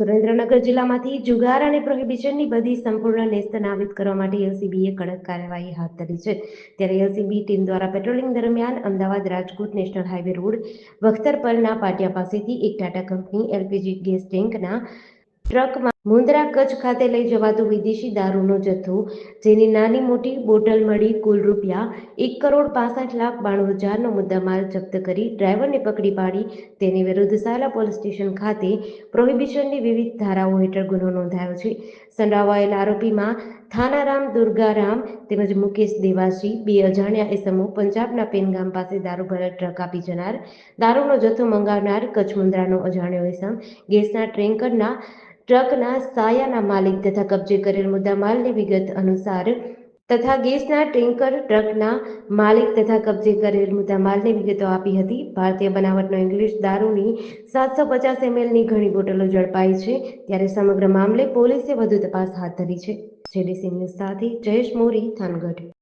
સુરેન્દ્રનગર જિલ્લામાંથી જુગાર અને પ્રોહિબિશનની બધી સંપૂર્ણ નેસ્ત નાબૂદ કરવા માટે એલસીબીએ કડક કાર્યવાહી હાથ ધરી છે. ત્યારે એલસીબી ટીમ દ્વારા પેટ્રોલિંગ દરમિયાન Ahmedabad Rajkot national highway road વખતરપરના પાટિયા પાસેથી એક ટાટા કંપની એલપીજી ગેસ ટેન્કના ટ્રકમાં મુન્દ્રા કચ્છ ખાતે લઈ જવાતો વિદેશી દારૂનો જથ્થો, જેની નાની મોટી બોટલ મળી કુલ રૂપિયા એક કરોડ પાસઠ લાખ બાણું હજારનો મુદ્દામાલ જપ્ત કરી ડ્રાઈવરને પકડી પાડી. તેની વિરુદ્ધ સાયલા પોલીસ સ્ટેશન ખાતે પ્રોહિબિશનની વિવિધ ધારાઓ હેઠળ ગુનો નોંધાયો છે. સંડાવાયેલ આરોપીમાં થાનારામ, દુર્ગારામ તેમજ મુકેશ દેવાસી બે અજાણ્યા એસમો પંજાબના પેનગામ પાસે દારૂ ભરેલ ટ્રક આપી જનાર. દારૂનો જથ્થો મંગાવનાર કચ્છ મુન્દ્રાનો અજાણ્યો એસમ ગેસના ટ્રેન્કરના ટ્રકના સાયાના માલિક તથા કબજે કરેલ મુદ્દામાલની વિગત અનુસાર તથા ગેસના ટેન્કર, ટ્રકના માલિક તથા કબજે કરેલ મુદ્દામાલની વિગતો આપી હતી. ભારતીય બનાવટનો ઇંગ્લિશ દારૂની સાતસો પચાસ એમએલની ઘણી બોટલો ઝડપાઈ છે. ત્યારે સમગ્ર મામલે પોલીસે વધુ તપાસ હાથ ધરી છે. જેડીસી ન્યૂઝ સાથે જયેશ મોરી, થાનગઢ.